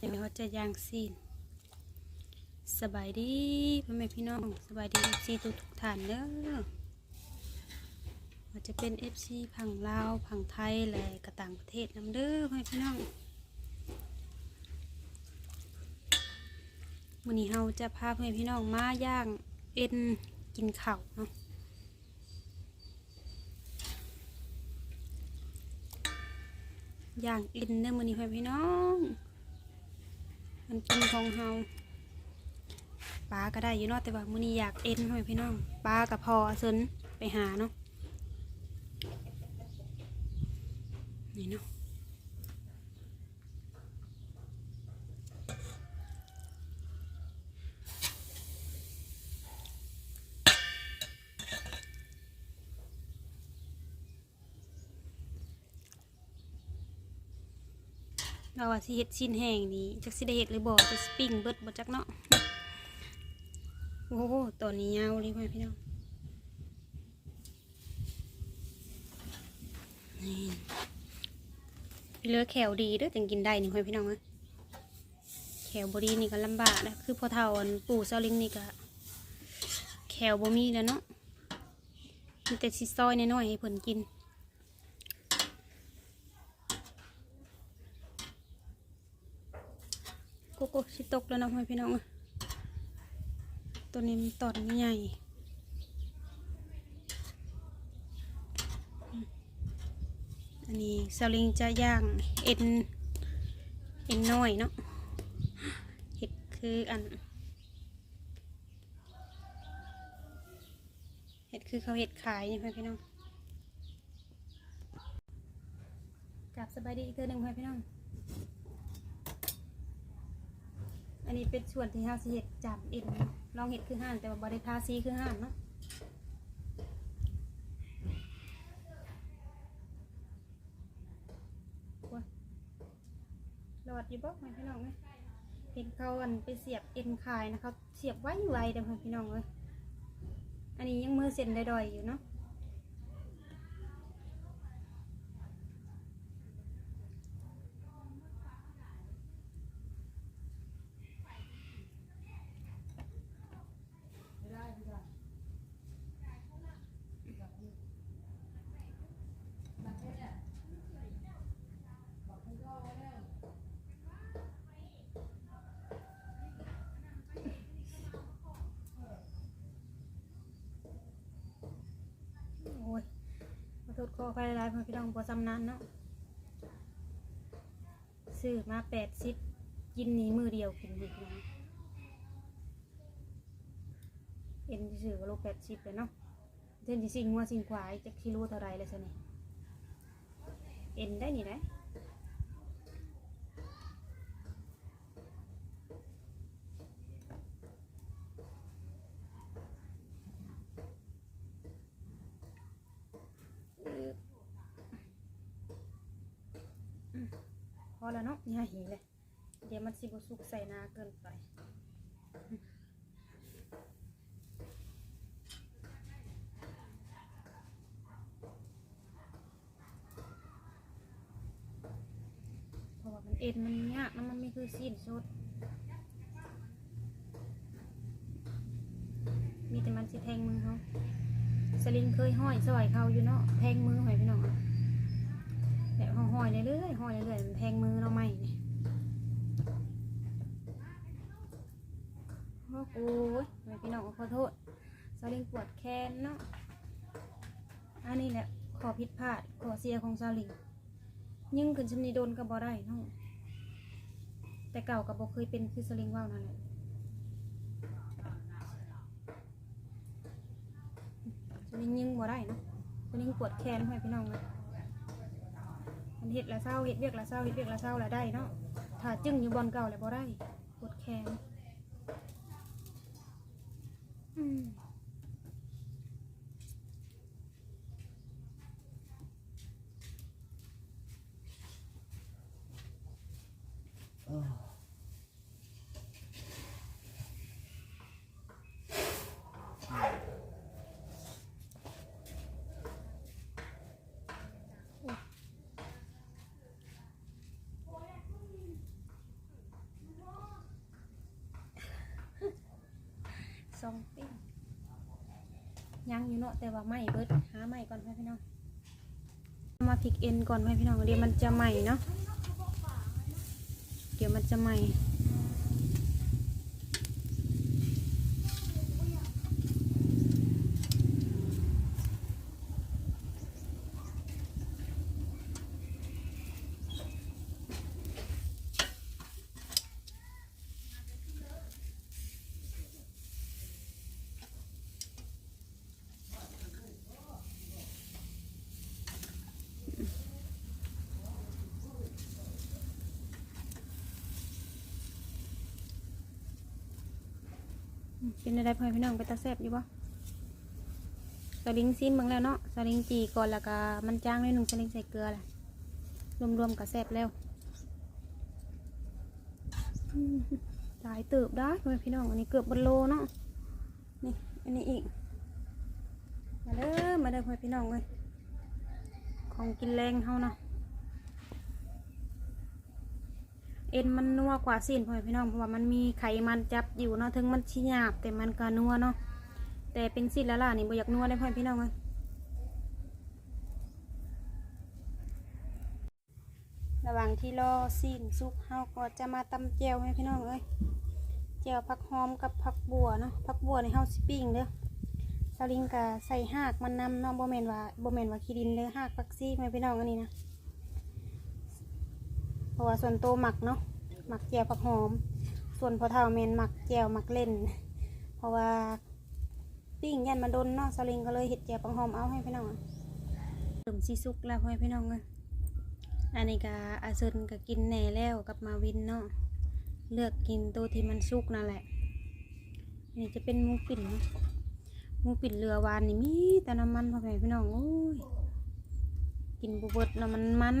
เดี๋ยวเขาจะย่างซีนสบายดีพ่อแม่พี่น้องสบายดีเอฟซีทุกทุกๆท่านเด้อว่าจะเป็นเอฟซีผังลาวผังไทยและกระต่างประเทศนำเด้อพ่อแม่พี่น้องวันนี้เราจะพาพ่อแม่พี่น้องมาย่างเอ็นกินข้าวเนาะอย่างอินเด้อมื้อนี้พ่อพี่น้อง มันกินของเฮาปลาก็ได้อยู่เนาะแต่ว่ามื้อนี้อยากเอ็นพ่อพี่น้องปลากับพอเซินไปหาเนาะนี่เนาะ เราว่าสิเฮ็ดชิ้นแห้งนี่จักสิได้เฮ็ดหรือบ่จะสปริงเบิดบ่จักเนาะโอ้โหตอนนี้ยาวเลยพ่อพี่น้องนี่เหลือแขวดีเด้อจังกินได้นี่พ่อพี่น้องเอ้ยแขวบ่ดีนี่ก็ลำบากนะคือพอเฒ่าอันปู่เซาลิงนี่ก็แขวบ่มีแล้วเนาะมีแต่สิซอยน้อยๆให้เพิ่นกิน โกโก้สิตกแล้วนะพ่อพี่น้องตัวนี้มันตอดใหญ่อันนี้สลิงจะย่างเอ็นเอ็นน้อยเนาะเห็ดคืออันเห็ดคือเขาเห็ดขายนี่พ่อพี่น้องกลับสบายดีอีกเทือหนึ่งพ่อพี่น้อง อันนี้เป็นส่วนที่ห้าสิเห็ดจับเอ็นลองเห็ดคือห่านแต่ว่าบริทาซีคือห่านเนาะโอ้ยหลอดอยู่บ่ไหมพี่น้องไหมเห็นเขาอันไปเสียบเอ็นคายนะเขาเสียบไว้ไวเด้อพี่น้องเลยอันนี้ยังมือเส้นดอยๆอยู่เนาะโอ้ย ขอโทษขออภัยหลายๆพี่น้องพอสำนั้นเนาะซื้อมาแปดสิบกินนี้มือเดียวกินดีกนะเอ็นซื้อก็โลแปดสิบเลยเนาะเช่นที่สิ่งว่าสิ่งควายจะคิโลเท่าไรเลยสินี่เอ็นได้นี่ได้ แล้วเนาะอย่าหีเลย เดี๋ยวมันสิบสุกใส่นาเกินไปเพราะว่ามันเอ็นมันยากนะมันไม่คือสิ้นสุด มีแต่มันสิแทงมือเขาสลิงเคยห้อยสอยเขาอยู่เนาะแทงมือหอยพี่น้อง แบบห้อยๆเรื่อยๆห้อยเรื่อยๆมันแทงมือเราไหมเนี่ยโอ้โหหอยพี่น้องขอโทษสลิงปวดแขนเนาะอันนี้แหละขอผิดพลาดขอเสียของสลิงยิ่งขึ้นชำนีโดนกับบอได้เนาะแต่เก่ากับบอเคยเป็นคือสลิงว่าวนั่นแหละสลิงยิ่งบอได้เนาะสลิงปวดแขนให้พี่น้องเลย มันเห็ดละเศร้าเห็ดเวียกละเศร้าเห็ดเวียกละเศร้าละได้เนาะถ้าจึ้งอยู่บอลเก่าเลยบอได้ปวดแขนอืม พ ยังอยู่เนาะแต่ว่าไหม่เบิดหาไหม่ก่อนให้พี่น้องมาพลิกเอ็นก่อนไห้พี่น้องเดี๋ยวมันจะไหม่เนาะเดี๋ยวมันจะไหม่ เป็นอะไรพ่อพี่น้องไปตาแซบอยู่ปะสลิงซิมบิ่งแล้วเนาะสลิงจีก่อนแล้วก็มันจ้างด้วยหนึ่งสลิงใส่เกลือแหละรวมๆกับแซบแล้วหลายเติบได้พ่อพี่น้องอันนี้เกือบบนโลเนาะนี่อันนี้อีกมาเด้อมาเด้อพ่อพี่น้องเลยของกินแรงเฮาเนาะ เอ็นมันนัวกว่าสิ้นพ่อแม่พี่น้องเพราะว่ามันมีไขมันจับอยู่เนาะถึงมันชิหยาบแต่มันก็นัวเนาะแต่เป็นสิ้นและล่ะนี่บ่อยากนัวได้พ่อแม่พี่น้องเลยระหว่างที่รอสิ้นสุกเฮาก็จะมาตำแจวให้พี่น้องเอ้ยแจวผักหอมกับผักบัวเนาะผักบัวในเฮาสิปิ้งเด้อสลิงก็ใส่หากมันนำเนาะบ่แม่นว่าบ่แม่นว่าขี้ดินเด้อหากผักซี่พ่อแม่พี่น้องอันนี้นะ ราะว่าส่วนโตวหมักเนาะหมักแจวผักหอม ส่วนพอเท่าเมนหมักแจวหมักเล่น เพราะว่าปิ้งยันมาโดนเนาะสลิงก็เลยเห็ดแจวผักหอมเอาให้พี่น้องเติมซีซุกแล้วให้พี่น้องเลยอันนี้ก็อาเซนก็กินแหน่แล้วกับมาวินเนาะเลือกกินตัวที่มันสุกนั่นแหละนนี้จะเป็นมูปิ่นมูปิ่นเรือวานนี่มีแต่น้ำมันพ่อแม่พี่น้องโอ้ยกินบุเบิดนาะมันมัน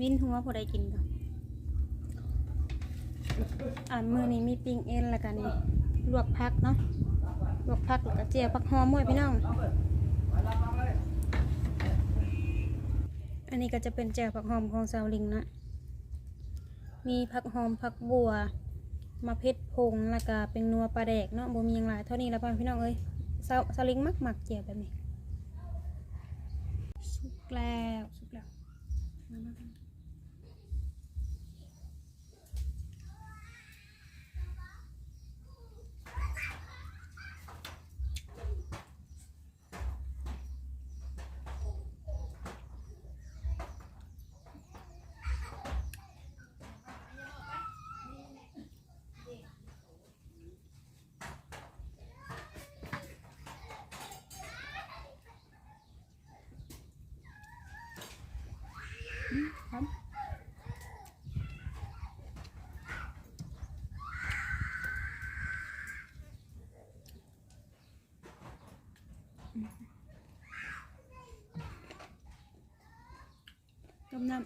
วินหัวพอได้กินก็อ่ามือนี้มีปิ้งเอ็นแล้วกันนี่ลวกพักเนาะลวกพักแล้วก็เจียวผักหอมมวยพี่น้อง อันนี้ก็จะเป็นแจ่วผักหอมของสาวลิงนะ มีผักหอมผักบัวมะเพ็ดพงแล้วก็เป็นนัวปลาแดกเนาะบ่มีอย่างไรเท่านี้แล้วพ่อพี่น้องเอ้ยสาวสาวลิงมักหมักเจียวแบบนี้สุกแล้วสุกแล้วมามามา ครับ ต้ม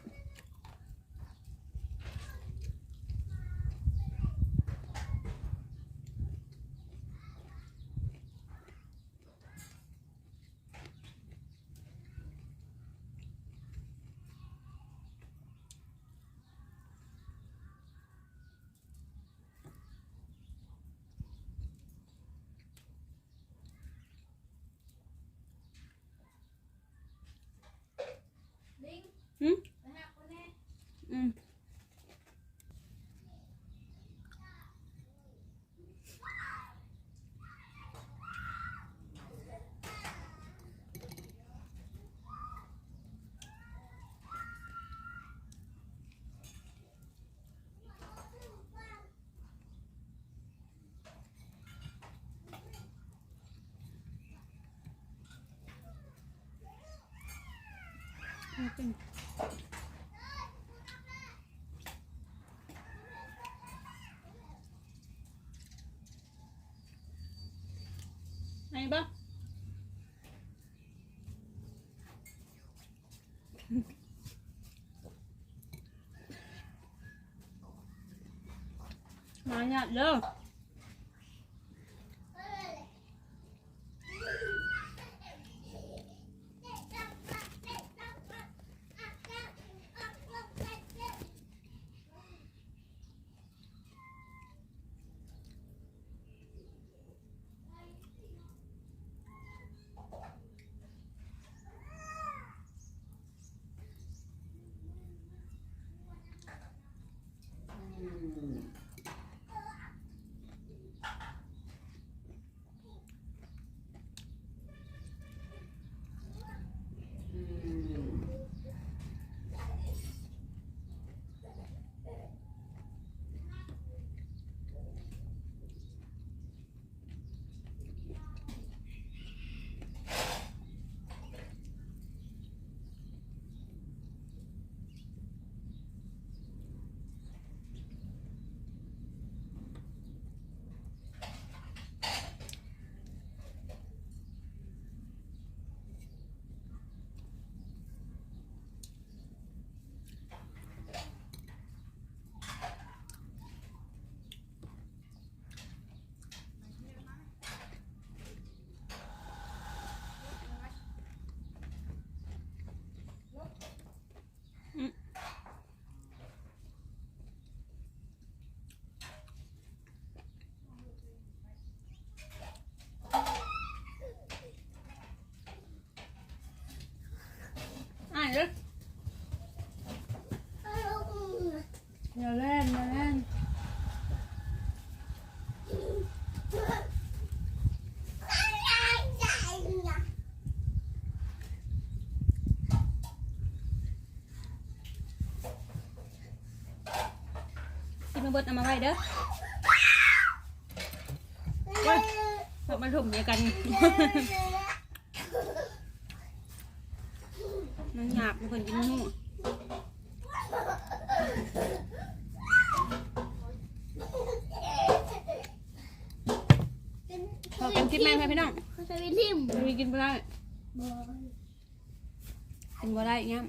น้ เอาเป็น เนี่ยเด้อมาเบิดเอามาไว้เด้อว้ยเรามาถุ่มเดียวกัน มันหยาบมันเพิ่นกินหูพอกันคิดแม่นไหมพี่น้องเขาจะไปทิมมันมีกินบ่ได้กินบ่ได้เงี้ย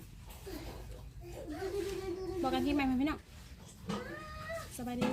บอกกันคิดแม่นไหมพี่น้อง สบายดี